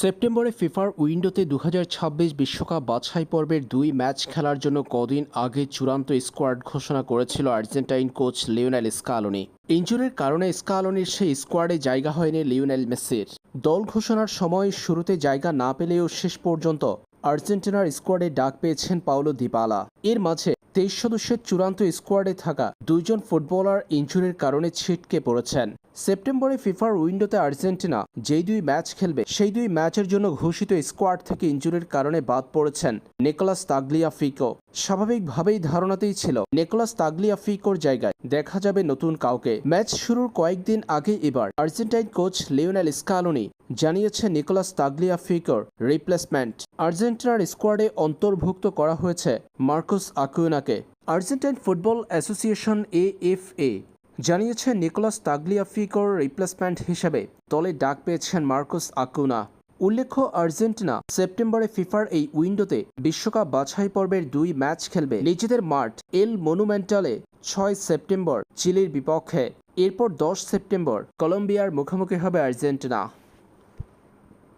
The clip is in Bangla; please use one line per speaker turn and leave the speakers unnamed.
সেপ্টেম্বরে ফিফার উইন্ডোতে দু বিশ্বকাপ বাছাই পর্বের দুই ম্যাচ খেলার জন্য কদিন আগে চূড়ান্ত স্কোয়াড ঘোষণা করেছিল আর্জেন্টাইন কোচ লিওনেল স্কালোনি। ইঞ্জুরির কারণে স্কালোনির সেই স্কোয়াডে জায়গা হয়নি লিওনেল মেসির। দল ঘোষণার সময় শুরুতে জায়গা না পেলেও শেষ পর্যন্ত আর্জেন্টিনার স্কোয়াডে ডাক পেয়েছেন পাওলো দিবালা। এর মাঝে তেইশ সদস্যের চূড়ান্ত স্কোয়াডে থাকা দুইজন ফুটবলার ইঞ্জুরির কারণে ছিটকে পড়েছেন। সেপ্টেম্বরে ফিফার উইন্ডোতে আর্জেন্টিনা যেই দুই ম্যাচ খেলবে, সেই দুই ম্যাচের জন্য ঘোষিত স্কোয়াড থেকে ইঞ্জুরির কারণে বাদ পড়েছেন নিকোলাস তাগলিয়া ফিকো স্বাভাবিকভাবেই ধারণাতেই ছিল, নিকোলাস তাগলিয়া ফিকোর জায়গায় দেখা যাবে নতুন কাউকে। ম্যাচ শুরুর কয়েকদিন আগে এবার আর্জেন্টাইন কোচ লিওনেল স্কালোনি জানিয়েছে নিকোলাস তাগলিয়া ফিকোর রিপ্লেসমেন্ট। আর্জেন্টিনার স্কোয়াডে অন্তর্ভুক্ত করা হয়েছে Marcos আকুইনাকে। Argentine football association A F A জানিয়েছে নিকোলাস তাগলিয়াফিকোর রিপ্লেসমেন্ট হিসেবে দলে ডাক পেয়েছেন মার্কুস আকুনা উল্লেখ্য, আর্জেন্টিনা সেপ্টেম্বরে ফিফার এই উইন্ডোতে বিশ্বকাপ বাছাই পর্বের দুই ম্যাচ খেলবে। নিজেদের মাঠ, এল মনুমেন্টালে ছয় সেপ্টেম্বর, চিলির বিপক্ষে। এরপর দশ সেপ্টেম্বর, কলম্বিয়ার মুখোমুখি হবে আর্জেন্টিনা।